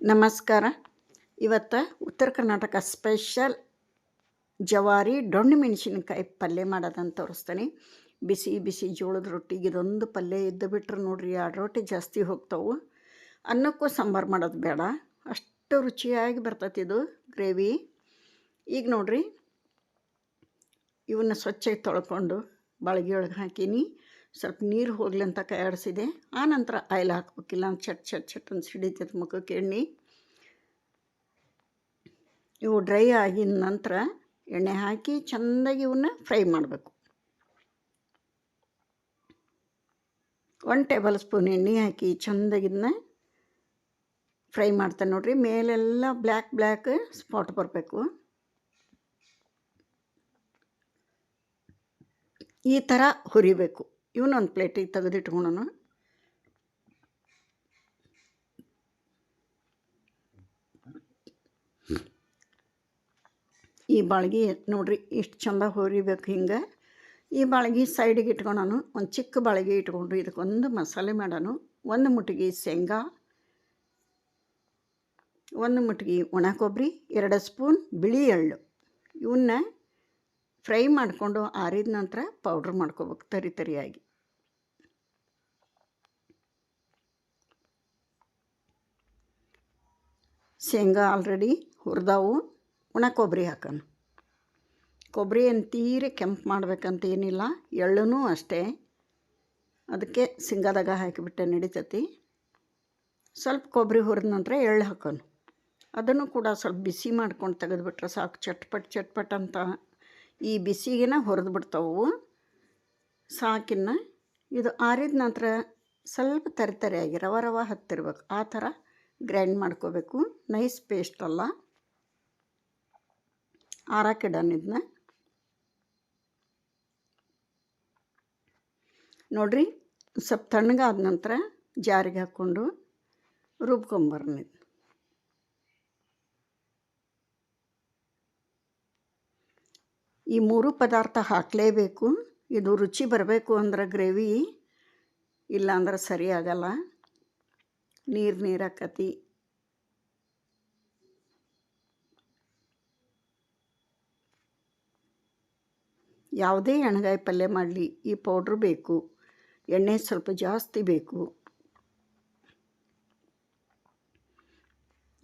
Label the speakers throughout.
Speaker 1: ನಮಸ್ಕಾರ. ಇವತ್ತು ಉತ್ತರ ಕರ್ನಾಟಕ ಸ್ಪೆಷಲ್ ಜವಾರಿ ದೊಣ್ಣೆ ಮೆಣಸಿನಕಾಯಿ ಪಲ್ಯ ಮಾಡೋದಂತ ತೋರಿಸ್ತೀನಿ. ಬಿಸಿ ಬಿಸಿ ಜೋಳದ ರೊಟ್ಟಿಗೆ ಇದೊಂದು ಪಲ್ಯ ಇದ್ದು ಬಿಟ್ಟರೆ ನೋಡಿರಿ ಎರಡು ರೊಟ್ಟಿ ಜಾಸ್ತಿ ಹೋಗ್ತಾವೆ. ಅನ್ನಕ್ಕೂ ಸಾಂಬಾರು ಮಾಡೋದು ಬೇಡ. ಅಷ್ಟು ರುಚಿಯಾಗಿ ಬರ್ತೈತಿ ಇದು ಗ್ರೇವಿ. ಈಗ ನೋಡಿರಿ, ಇವನ್ನ ಸ್ವಚ್ಛಾಗಿ ತೊಳ್ಕೊಂಡು ಬಾಳಿಗೆ ಒಳಗೆ ಹಾಕೀನಿ. ಸ್ವಲ್ಪ ನೀರು ಹೋಗ್ಲಿ ಅಂತ ಕೈಯಾಡಿಸಿದೆ. ಆನಂತರ ಆಯಿಲ್ ಹಾಕ್ಬೇಕಿಲ್ಲ. ಚಟ್ ಚಟ್ ಚಟ್ ಅಂತ ಸಿಡಿತೈತೆ ಮುಖಕ್ಕೆ ಎಣ್ಣೆ. ಇವು ಡ್ರೈ ಆಗಿದ ನಂತರ ಎಣ್ಣೆ ಹಾಕಿ ಚೆಂದಾಗಿ ಇವನ್ನ ಫ್ರೈ ಮಾಡಬೇಕು. ಒನ್ ಟೇಬಲ್ ಸ್ಪೂನ್ ಎಣ್ಣೆ ಹಾಕಿ ಚೆಂದಾಗಿದ್ದನ್ನ ಫ್ರೈ ಮಾಡ್ತಾನೆ ನೋಡಿರಿ. ಮೇಲೆಲ್ಲ ಬ್ಲ್ಯಾಕ್ ಬ್ಲ್ಯಾಕ್ ಸ್ಪಾಟ್ ಬರಬೇಕು. ಈ ಥರ ಹುರಿಬೇಕು. ಇವನೊಂದು ಪ್ಲೇಟಿಗೆ ತೆಗೆದಿಟ್ಕೊಳೋಣ ಈ ಬಾಳ್ಗೆ ನೋಡ್ರಿ ಇಷ್ಟು ಚಂದ ಹುರಿಬೇಕು ಹಿಂಗೆ. ಈ ಬಾಳ್ಗಿ ಸೈಡಿಗೆ ಇಟ್ಕೊಳೋಣ ಒಂದು ಚಿಕ್ಕ ಬಾಳ್ಗಿ ಇಟ್ಕೊಂಡು ಇದಕ್ಕೊಂದು ಮಸಾಲೆ ಮಾಡೋಣ ಒಂದು ಮುಟ್ಟಿಗೆ ಶೇಂಗಾ, ಒಂದು ಮುಟ್ಟಿಗೆ ಒಣ ಕೊಬ್ಬರಿ ಎರಡು ಸ್ಪೂನ್ ಬಿಳಿ ಎಳ್ಳು. ಇವನ್ನ ಫ್ರೈ ಮಾಡಿಕೊಂಡು ಆರಿದ ನಂತರ ಪೌಡ್ರ್ ಮಾಡ್ಕೋಬೇಕು ತರಿ ತರಿಯಾಗಿ. ಶೇಂಗಾ ಆಲ್ರೆಡಿ ಹುರಿದಾವು, ಒಣ ಕೊಬ್ಬರಿ ಹಾಕೋಣ. ಕೊಬ್ಬರಿ ಏನು ತೀರಿ ಕೆಂಪು ಮಾಡ್ಬೇಕಂತ ಏನಿಲ್ಲ ಎಳ್ಳೂ ಅಷ್ಟೇ. ಅದಕ್ಕೆ ಶೇಂಗಾದಾಗ ಹಾಕಿಬಿಟ್ಟೆ ನಡಿತೈತಿ. ಸ್ವಲ್ಪ ಕೊಬ್ಬರಿ ಹುರಿದ ನಂತರ ಎಳ್ಳು ಹಾಕೋಣ. ಅದನ್ನು ಕೂಡ ಸ್ವಲ್ಪ ಬಿಸಿ ಮಾಡ್ಕೊಂಡು ತೆಗೆದುಬಿಟ್ರೆ ಸಾಕು. ಚಟ್ಪಟ್ ಚಟ್ಪಟ್ ಅಂತ ಈ ಬಿಸಿಗಿನ ಹುರಿದು ಬಿಡ್ತಾವು ಸಾಕಿನ್ನ ಇದು ಆರಿದ ನಂತರ ಸ್ವಲ್ಪ ತರಿತರಿಯಾಗಿ ರವ ರವ ಹತ್ತಿರ್ಬೇಕು. ಆ ಥರ ಗ್ರೈಂಡ್ ಮಾಡ್ಕೋಬೇಕು. ನೈಸ್ ಪೇಸ್ಟ್ ಅಲ್ಲ. ಆರಾಕಿಡನ್ ಇದನ್ನ ನೋಡಿರಿ ಸ್ವಲ್ಪ ತಣ್ಣಗಾದ ನಂತರ ಜಾರಿಗೆ ಹಾಕ್ಕೊಂಡು ರುಬ್ಕೊಂಬರ್ನಿ ಈ ಮೂರು ಪದಾರ್ಥ ಹಾಕಲೇಬೇಕು. ಇದು ರುಚಿ ಬರಬೇಕು ಅಂದ್ರೆ ಗ್ರೇವಿ, ಇಲ್ಲಾಂದ್ರೆ ಸರಿಯಾಗಲ್ಲ ನೀರು ನೀರು ಆಕತಿ ಯಾವುದೇ ಎಣ್ಗಾಯಿ ಪಲ್ಯ ಮಾಡಲಿ, ಈ ಪೌಡ್ರ್ ಬೇಕು. ಎಣ್ಣೆ ಸ್ವಲ್ಪ ಜಾಸ್ತಿ ಬೇಕು.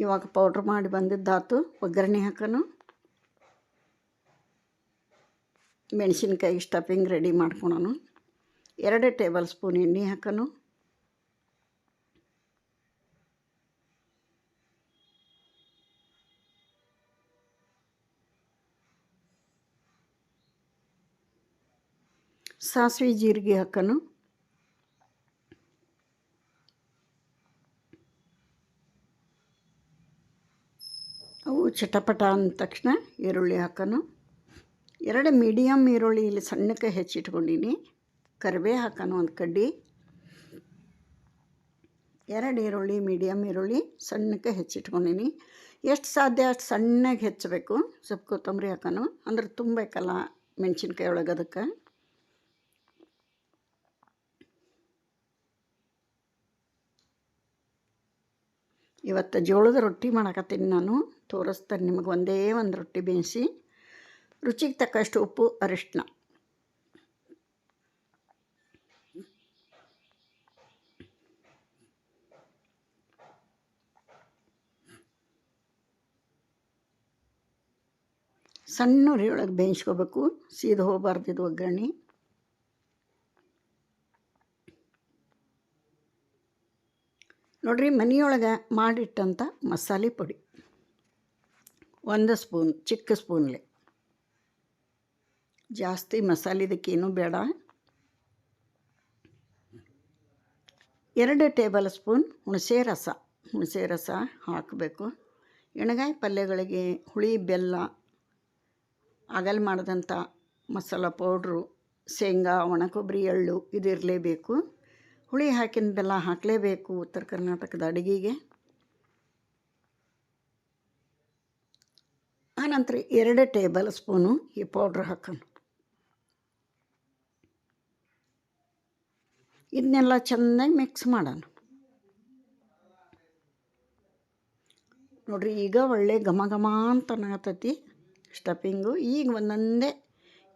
Speaker 1: ಇವಾಗ ಪೌಡ್ರ್ ಮಾಡಿ ಬಂದಿದ್ದಾತು ಒಗ್ಗರಣೆ ಹಾಕೋಣ ಮೆಣಸಿನ್ಕಾಯಿ ಸ್ಟಫಿಂಗ್ ರೆಡಿ ಮಾಡ್ಕೊಳೋನು. ಎರಡು ಟೇಬಲ್ ಸ್ಪೂನ್ ಎಣ್ಣೆ ಹಾಕೋಣ ಸಾಸಿವೆ ಜೀರಿಗೆ ಹಾಕೋಣ ಅವು ಚಟಪಟ ಅಂದ ತಕ್ಷಣ ಈರುಳ್ಳಿ ಹಾಕೋಣ ಎರಡು ಮೀಡಿಯಮ್ ಈರುಳ್ಳಿ ಇಲ್ಲಿ ಸಣ್ಣಕ್ಕೆ ಹೆಚ್ಚಿಟ್ಕೊಂಡಿನಿ. ಕರಿಬೇ ಹಾಕೋಣ ಒಂದು ಕಡ್ಡಿ. ಎರಡು ಈರುಳ್ಳಿ ಮೀಡಿಯಮ್ ಈರುಳ್ಳಿ ಸಣ್ಣಕ್ಕೆ ಹೆಚ್ಚಿಟ್ಕೊಂಡಿನಿ. ಎಷ್ಟು ಸಾಧ್ಯ ಅಷ್ಟು ಸಣ್ಣಗೆ ಹೆಚ್ಚಬೇಕು. ಸ್ವಲ್ಪ ಕೊತ್ತಂಬರಿ ಹಾಕೋಣ ಅಂದ್ರೆ ತುಂಬಬೇಕಲ್ಲ ಮೆಣಸಿನ್ಕಾಯಿ ಒಳಗೆ ಅದಕ್ಕೆ. ಇವತ್ತು ಜೋಳದ ರೊಟ್ಟಿ ಮಾಡಕತ್ತೀನಿ ನಾನು. ತೋರಿಸ್ತೇನೆ ನಿಮಗೆ ಒಂದೇ ಒಂದು ರೊಟ್ಟಿ ಬೇಯಿಸಿ. ರುಚಿಗೆ ತಕ್ಕಷ್ಟು ಉಪ್ಪು ಅರಿಶಿನ ಸಣ್ಣ ಉರಿ ಒಳಗೆ ಬೇಯಿಸ್ಕೋಬೇಕು. ಸೀದ ಹೋಗಬಾರ್ದು ಇದು ಒಗ್ಗರಣೆ. ನೋಡ್ರಿ ಮನೆಯೊಳಗೆ ಮಾಡಿಟ್ಟಂಥ ಮಸಾಲೆ ಪುಡಿ. ಒಂದು ಸ್ಪೂನ್, ಚಿಕ್ಕ ಸ್ಪೂನ್ಲೆ. ಜಾಸ್ತಿ ಮಸಾಲೆ ಇದಕ್ಕೇನು ಬೇಡ. ಎರಡು ಟೇಬಲ್ ಸ್ಪೂನ್ ಹುಣಸೆ ರಸ. ಹುಣಸೆ ರಸ ಹಾಕಬೇಕು. ಎಣಗಾಯಿ ಪಲ್ಯಗಳಿಗೆ ಹುಳಿ, ಬೆಲ್ಲ, ಅಗಲ್ ಮಾಡಿದಂಥ ಮಸಾಲ ಪೌಡ್ರು, ಶೇಂಗಾ, ಒಣ ಕೊಬ್ಬರಿ, ಎಳ್ಳು ಇದಿರಲೇಬೇಕು ಹುಳಿ ಹಾಕಿದ ಬೆಲ್ಲ ಹಾಕಲೇಬೇಕು ಉತ್ತರ ಕರ್ನಾಟಕದ ಅಡುಗೆಗೆ. ಆನಂತರ ಎರಡು ಟೇಬಲ್ ಸ್ಪೂನು ಈ ಪೌಡ್ರ್ ಹಾಕೋಣ. ಇದನ್ನೆಲ್ಲ ಚೆನ್ನಾಗಿ ಮಿಕ್ಸ್ ಮಾಡೋಣ. ನೋಡ್ರಿ, ಈಗ ಒಳ್ಳೆ ಘಮ ಘಮ ಅಂತ ಅನ್ನಕತ್ತೈತಿ ಸ್ಟಫಿಂಗು. ಈಗ ಒಂದೊಂದೇ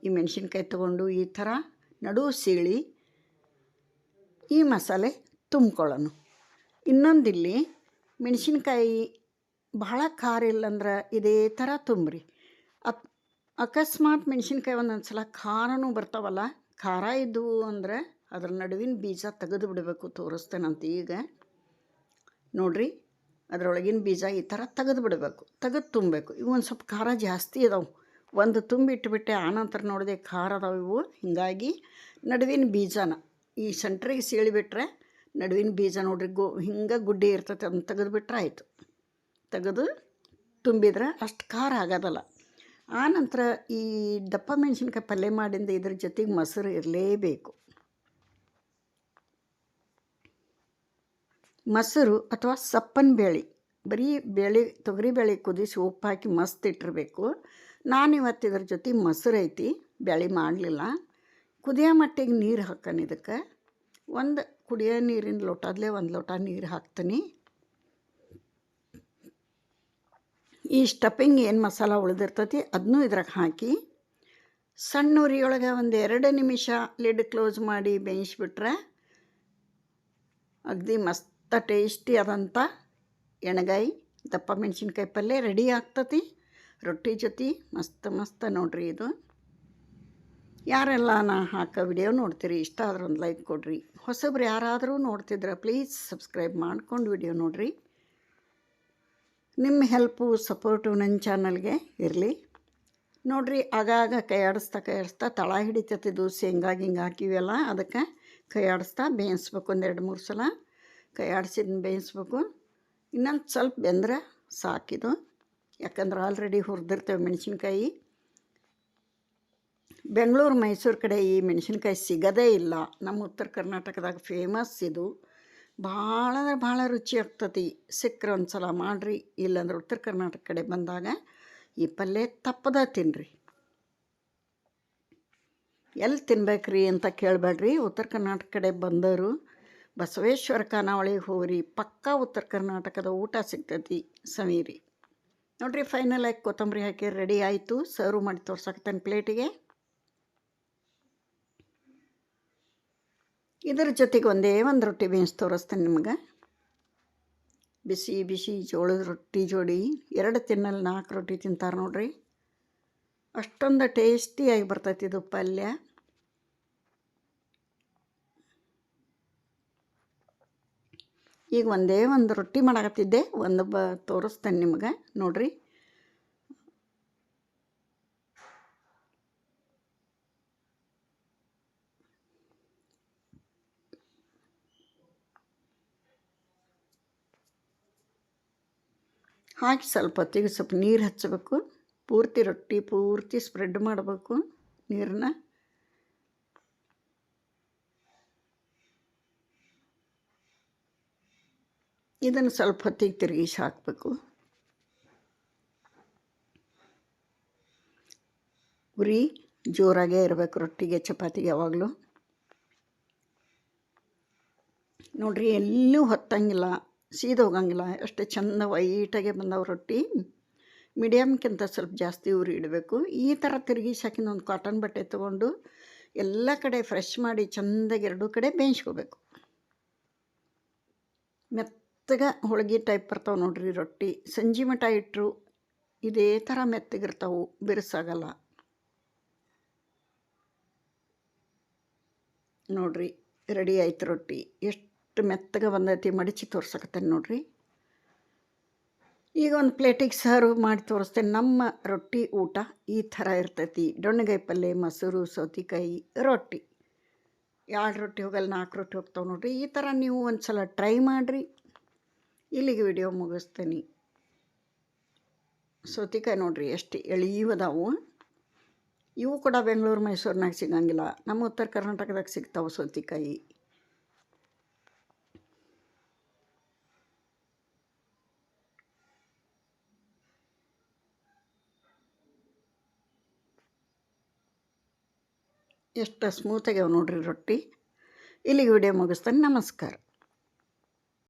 Speaker 1: ಈ ಮೆಣಸಿನ್ಕಾಯಿ ತೊಗೊಂಡು ಈ ಥರ ನಡು ಸೀಳಿ ಈ ಮಸಾಲೆ ತುಂಬ್ಕೊಳ್ಳೋಣ. ಇನ್ನೊಂದಿಲ್ಲಿ ಮೆಣಸಿನ್ಕಾಯಿ ಭಾಳ ಖಾರ ಇಲ್ಲಂದ್ರೆ ಇದೇ ಥರ ತುಂಬ್ರಿ. ಅಕ್ ಅಕಸ್ಮಾತ್ ಮೆಣಸಿನ್ಕಾಯಿ ಒಂದೊಂದು ಸಲ ಖಾರನೂ ಬರ್ತಾವಲ್ಲ, ಖಾರ ಇದ್ದವು ಅಂದ್ರೆ ಅದ್ರ ನಡುವಿನ ಬೀಜ ತೆಗೆದು ಬಿಡಬೇಕು ತೋರಿಸ್ತೇನಂತ ಈಗ. ನೋಡ್ರಿ, ಅದರೊಳಗಿನ ಬೀಜ ಈ ಥರ ತೆಗೆದು ಬಿಡಬೇಕು, ತೆಗೆದು ತುಂಬಬೇಕು. ಇವು ಒಂದು ಸ್ವಲ್ಪ ಖಾರ ಜಾಸ್ತಿ ಇದಾವೆ. ಒಂದು ತುಂಬಿಟ್ಬಿಟ್ಟೆ ಆನಂತರ ನೋಡಿದೆ ಖಾರ ಅದಾವೆ ಇವು. ಹೀಗಾಗಿ ನಡುವಿನ ಬೀಜನ ಈ ಸೆಂಟ್ರಿಗೆ ಸೀಳಿಬಿಟ್ರೆ ನಡುವಿನ ಬೀಜ ನೋಡ್ರಿ ಗೋ, ಹಿಂಗೆ ಗುಡ್ಡೆ ಇರ್ತೈತೆ ಅದನ್ನು ತೆಗೆದುಬಿಟ್ರೆ ಆಯಿತು. ತೆಗೆದು ತುಂಬಿದ್ರೆ ಅಷ್ಟು ಖಾರ ಆಗೋದಲ್ಲ. ಆನಂತರ ಈ ದಪ್ಪ ಮೆಣಸಿನ್ಕಾಯಿ ಪಲ್ಯ ಮಾಡಿಂದ ಇದ್ರ ಜೊತೆಗೆ ಮೊಸರು ಇರಲೇಬೇಕು. ಮೊಸರು ಅಥವಾ ಸಪ್ಪನ ಬೇಳೆ, ಬರೀ ಬೇಳೆ, ತೊಗರಿ ಬೇಳೆ ಕುದಿಸಿ ಉಪ್ಪು ಹಾಕಿ ಮಸ್ತ್ ಇಟ್ಟಿರಬೇಕು. ನಾನು ಇವತ್ತು ಇದ್ರ ಜೊತೆ ಮೊಸರು ಐತಿ ಬೇಳೆ ಮಾಡಲಿಲ್ಲ. ಕುದಿಯೋ ಮಟ್ಟಿಗೆ ನೀರು ಹಾಕನಿ ಇದಕ್ಕೆ. ಒಂದು ಕುಡಿಯೋ ನೀರಿನ ಲೋಟದಲ್ಲೇ ಒಂದು ಲೋಟ ನೀರು ಹಾಕ್ತೀನಿ. ಈ ಸ್ಟಫಿಂಗ್ ಏನು ಮಸಾಲ ಉಳಿದಿರ್ತೈತಿ ಅದನ್ನೂ ಇದ್ರಾಗ ಹಾಕಿ, ಸಣ್ಣ ಉರಿಯೊಳಗೆ ಒಂದು ಎರಡು ನಿಮಿಷ ಲಿಡ್ ಕ್ಲೋಸ್ ಮಾಡಿ ಬೇಯಿಸ್ಬಿಟ್ರೆ, ಅಗದಿ ಮಸ್ತ ಟೇಸ್ಟಿ ಆದಂಥ ಎಣ್ಗಾಯಿ, ದಪ್ಪ ಮೆಣಸಿನ್ಕಾಯಿ ಪಲ್ಯ ರೆಡಿ ಆಗ್ತತಿ. ರೊಟ್ಟಿ ಜೊತೆ ಮಸ್ತ್ ಮಸ್ತ್ ನೋಡ್ರಿ ಇದು. ಯಾರೆಲ್ಲ ನಾ ಹಾಕೋ ವಿಡಿಯೋ ನೋಡ್ತೀರಿ, ಇಷ್ಟ ಆದ್ರೆ ಒಂದು ಲೈಕ್ ಕೊಡ್ರಿ. ಹೊಸಬ್ರು ಯಾರಾದರೂ ನೋಡ್ತಿದ್ರೆ ಪ್ಲೀಸ್ ಸಬ್ಸ್ಕ್ರೈಬ್ ಮಾಡ್ಕೊಂಡು ವಿಡಿಯೋ ನೋಡಿರಿ. ನಿಮ್ಮ ಹೆಲ್ಪು ಸಪೋರ್ಟು ನನ್ನ ಚಾನಲ್ಗೆ ಇರಲಿ. ನೋಡಿರಿ, ಆಗಾಗ ಕೈ ಆಡಿಸ್ತಾ ಕೈ ಆಡಿಸ್ತಾ ತಳ ಹಿಡಿತೈತಿದ್ದು ಶೇಂಗಾ ಗಿಂಗ ಹಾಕಿವೆಲ್ಲ, ಅದಕ್ಕೆ ಕೈ ಆಡಿಸ್ತಾ ಬೇಯಿಸ್ಬೇಕು ಒಂದು ಎರಡು ಮೂರು ಸಲ. ಕೈ ಆಡಿಸಿದ್ನ ಬೇಯಿಸ್ಬೇಕು. ಇನ್ನೊಂದು ಸ್ವಲ್ಪ ಬೆಂದ್ರೆ ಸಾಕಿದು. ಯಾಕಂದ್ರೆ ಆಲ್ರೆಡಿ ಹುರಿದಿರ್ತೇವೆ ಮೆಣಸಿನ್ಕಾಯಿ. ಬೆಂಗಳೂರು ಮೈಸೂರು ಕಡೆ ಈ ಮೆಣಸಿನ್ಕಾಯಿ ಸಿಗೋದೇ ಇಲ್ಲ. ನಮ್ಮ ಉತ್ತರ ಕರ್ನಾಟಕದಾಗ ಫೇಮಸ್ ಇದು. ಭಾಳ ಅಂದ್ರೆ ಭಾಳ ರುಚಿ ಆಗ್ತತಿ ಸಿಕ್ಕರೆ ಒಂದು ಸಲ ಮಾಡಿರಿ, ಇಲ್ಲಾಂದ್ರೆ ಉತ್ತರ ಕರ್ನಾಟಕ ಕಡೆ ಬಂದಾಗ ಈ ಪಲ್ಯ ತಪ್ಪದ ತಿನ್ನಿರಿ ಎಲ್ಲಿ ತಿನ್ಬೇಕ್ರಿ ಅಂತ ಕೇಳಬೇಡ್ರಿ. ಉತ್ತರ ಕರ್ನಾಟಕ ಕಡೆ ಬಂದವರು ಬಸವೇಶ್ವರ ಖಾನಾವಳಿಗೆ ಹೋಗ್ರಿ. ಪಕ್ಕಾ ಉತ್ತರ ಕರ್ನಾಟಕದ ಊಟ ಸಿಗ್ತೈತಿ ಸಮೀರಿ. ನೋಡಿರಿ ಫೈನಲ್ ಆಗಿ ಕೊತ್ತಂಬರಿ ಹಾಕಿ ರೆಡಿ ಆಯಿತು. ಸರ್ವ್ ಮಾಡಿ ತೋರ್ಸಕ್ತೇನೆ ಪ್ಲೇಟಿಗೆ ಇದರ ಜೊತೆಗೆ ಒಂದೇ ಒಂದು ರೊಟ್ಟಿ ಬೇಯಿಸಿ ತೋರಿಸ್ತೇನೆ ನಿಮ್ಗೆ. ಬಿಸಿ ಬಿಸಿ ಜೋಳದ ರೊಟ್ಟಿ ಜೋಡಿ ಎರಡು ತಿನ್ನಲ್ಲಿ ನಾಲ್ಕು ರೊಟ್ಟಿ ತಿಂತಾರೆ ನೋಡ್ರಿ. ಅಷ್ಟೊಂದು ಟೇಸ್ಟಿಯಾಗಿ ಬರ್ತೈತಿ ಇದು ಪಲ್ಯ. ಈಗ ಒಂದೇ ಒಂದು ರೊಟ್ಟಿ ಮಾಡಕತ್ತಿದ್ದೆ. ಒಂದು ಬ ತೋರಿಸ್ತೇನೆ ನಿಮ್ಗೆ ನೋಡ್ರಿ. ಹಾಕಿ ಸ್ವಲ್ಪ ಹೊತ್ತಿಗೆ ಸ್ವಲ್ಪ ನೀರು ಹಚ್ಚಬೇಕು. ಪೂರ್ತಿ ರೊಟ್ಟಿ ಪೂರ್ತಿ ಸ್ಪ್ರೆಡ್ ಮಾಡಬೇಕು ನೀರನ್ನ ಇದನ್ನು ಸ್ವಲ್ಪ ಹೊತ್ತಿಗೆ ತಿರುಗಿಸಿ ಹಾಕಬೇಕು. ಉರಿ ಜೋರಾಗೇ ಇರಬೇಕು ರೊಟ್ಟಿಗೆ, ಚಪಾತಿಗೆ ಯಾವಾಗಲೂ. ನೋಡ್ರಿ ಎಲ್ಲೂ ಹೊತ್ತಂಗಿಲ್ಲ. ಸೀದ ಹೋಗಂಗಿಲ್ಲ ಅಷ್ಟು ಚೆಂದ ವೈಟಾಗೆ ಬಂದವು ರೊಟ್ಟಿ. ಮೀಡಿಯಮ್ಗಿಂತ ಸ್ವಲ್ಪ ಜಾಸ್ತಿ ಉರಿ ಇಡಬೇಕು. ಈ ಥರ ತಿರುಗಿಸಾಕಿನ ಒಂದು ಕಾಟನ್ ಬಟ್ಟೆ ತೊಗೊಂಡು ಎಲ್ಲ ಕಡೆ ಫ್ರೆಶ್ ಮಾಡಿ ಚೆಂದಾಗಿ ಎರಡೂ ಕಡೆ ಬೇಯಿಸ್ಕೋಬೇಕು. ಮೆತ್ತಗೆ ಹೋಳಿಗೆ ಟೈಪ್ ಬರ್ತಾವೆ ನೋಡ್ರಿ ರೊಟ್ಟಿ. ಸಂಜೆ ಮಠ ಇಟ್ಟರು ಇದೇ ಥರ ಮೆತ್ತಗಿರ್ತಾವೆ, ಬಿರುಸಾಗಲ್ಲ. ನೋಡ್ರಿ ರೆಡಿ ಆಯ್ತು ರೊಟ್ಟಿ. ಎಷ್ಟು ಮೆತ್ತಗೆ ಬಂದೈತಿ ಮಡಿಚಿ ತೋರ್ಸಕತ್ತೇನೆ ನೋಡ್ರಿ. ಈಗ ಒಂದು ಪ್ಲೇಟಿಗೆ ಸರ್ವ್ ಮಾಡಿ ತೋರಿಸ್ತೇನೆ. ನಮ್ಮ ರೊಟ್ಟಿ ಊಟ ಈ ಥರ ಇರ್ತೈತಿ. ಡೊಣ್ಣಗಾಯಿ ಪಲ್ಯ ಮೊಸರು, ಸೌತೆಕಾಯಿ, ರೊಟ್ಟಿ. ಎರಡು ರೊಟ್ಟಿ ಹೋಗಲ್ಲ, ನಾಲ್ಕು ರೊಟ್ಟಿ ಹೋಗ್ತಾವೆ ನೋಡ್ರಿ. ಈ ಥರ ನೀವು ಒಂದು ಸಲ ಟ್ರೈ ಮಾಡಿರಿ. ಇಲ್ಲಿಗೆ ವಿಡಿಯೋ ಮುಗಿಸ್ತೀನಿ. ಸೌತೆಕಾಯಿ ನೋಡ್ರಿ ಎಷ್ಟು ಎಳೀವದಾವು. ಇವು ಕೂಡ ಬೆಂಗಳೂರು, ಮೈಸೂರಿನಾಗ ಸಿಗಂಗಿಲ್ಲ. ನಮ್ಮ ಉತ್ತರ ಕರ್ನಾಟಕದಾಗ ಸಿಗ್ತಾವೆ ಸೌತೆಕಾಯಿ. ಎಷ್ಟು ಸ್ಮೂತಾಗ್ಯಾವ ನೋಡ್ರಿ ರೊಟ್ಟಿ. ಇಲ್ಲಿಗೆ ವಿಡಿಯೋ ಮುಗಿಸ್ತಾನೆ. ನಮಸ್ಕಾರ.